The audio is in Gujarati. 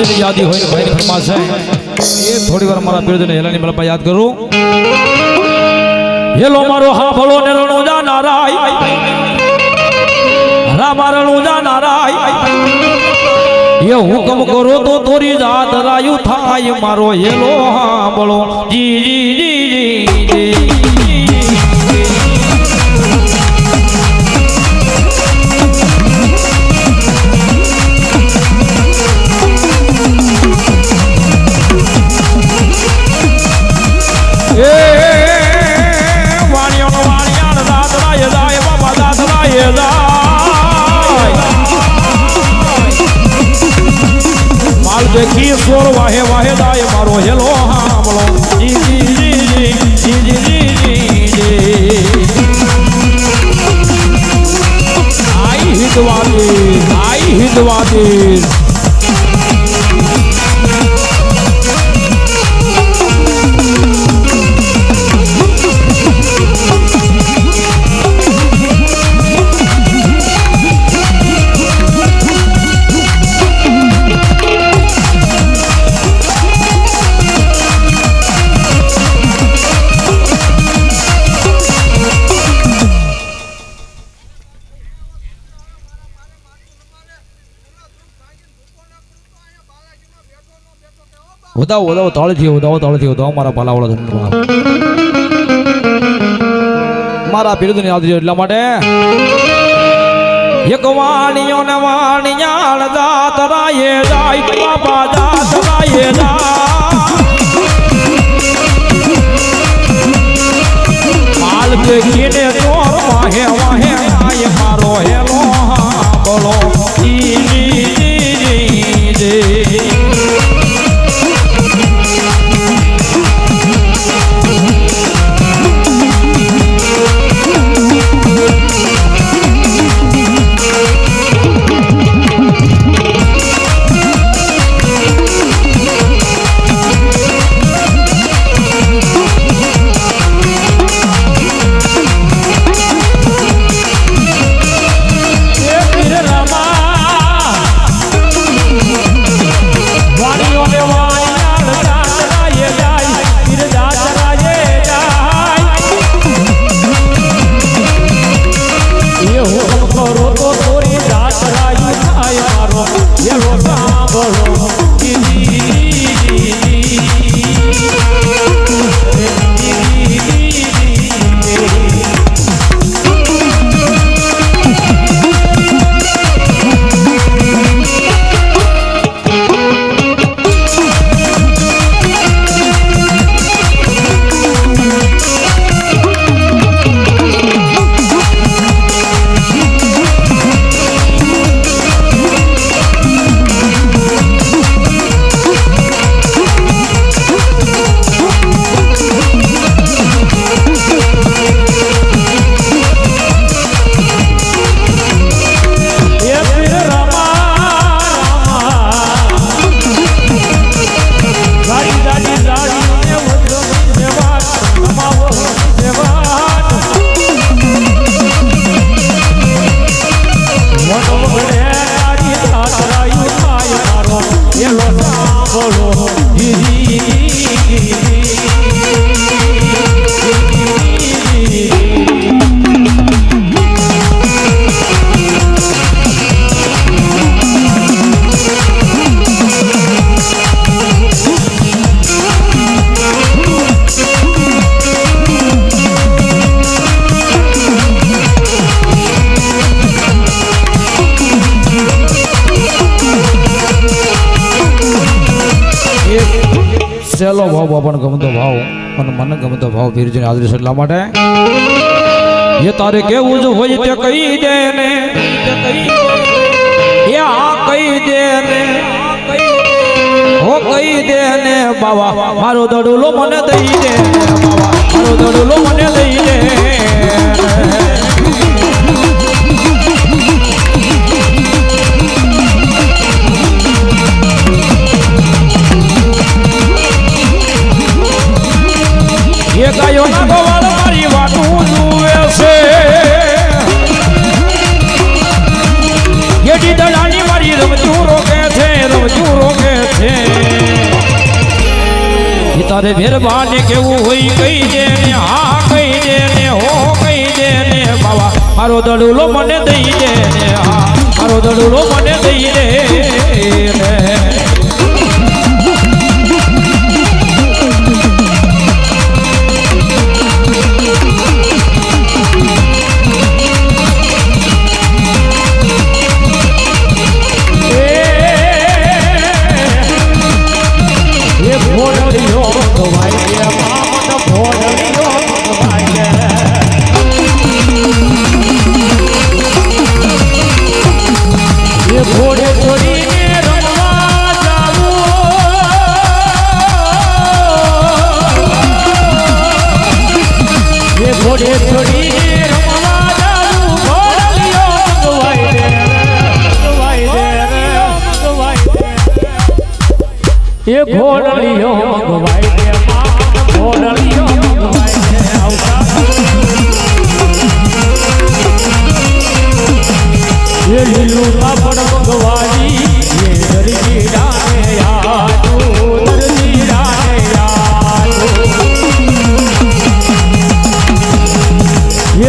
પીરજની યાદી હોય ભાઈ ફરમાશ એ થોડી વાર મારા પીરજને હેલાની મલપા યાદ કરું. હેલો, મારો હા ભલો ને રણુજા નારાય. રામા રણુજા નારાય. એ હુકમ કરો તો તોરી જાત રાયું થાય, મારો હેલો, હા ભલો જી જી જી જી જી. સોર વાહે વાહે દાય મારો હેલો હામળો જી જી જી જી જી જી જી. આઈ હિતવાદી આઈ હિતવાદી. உதவ உதவ તળથી ઉદવ તળથી ઉદવ મારા ભલાવળો મારા બિરુદની આવતી એટલા માટે એક વાણિયો ને વાણિયા જાત રાયે જાય બાબા સહેલો ભાવ બાપાને ગમતો ભાવ અને મને ગમતો ભાવ બીરજીને છે એટલા માટે. એ તારે કેવું જ હોય તે કહી દે ને. એ આ કહી દે ને. હો કહી દે ને, બાવા, મારો દડુલો મને દઈ દે એ ગાયોના ગોવાળ મારી વાતું જુએ છે. એડી દડાની મારી રમજુ રોકે છે, રમજુ રોકે છે. તારે વેરબાને કેવું હોય કઈ દે ને, હા કઈ દે ને, હો કઈ દે ને, બાવા, મારો દડુલો મને દઈ દે ને, હા, મારો દડુલો મને દઈ એ ઘોડે ઘોડી રમવા જાવું ઘોડલિયો ગવાઈ દે ઘોડલિયો ગવાઈ દે ઘોડલિયો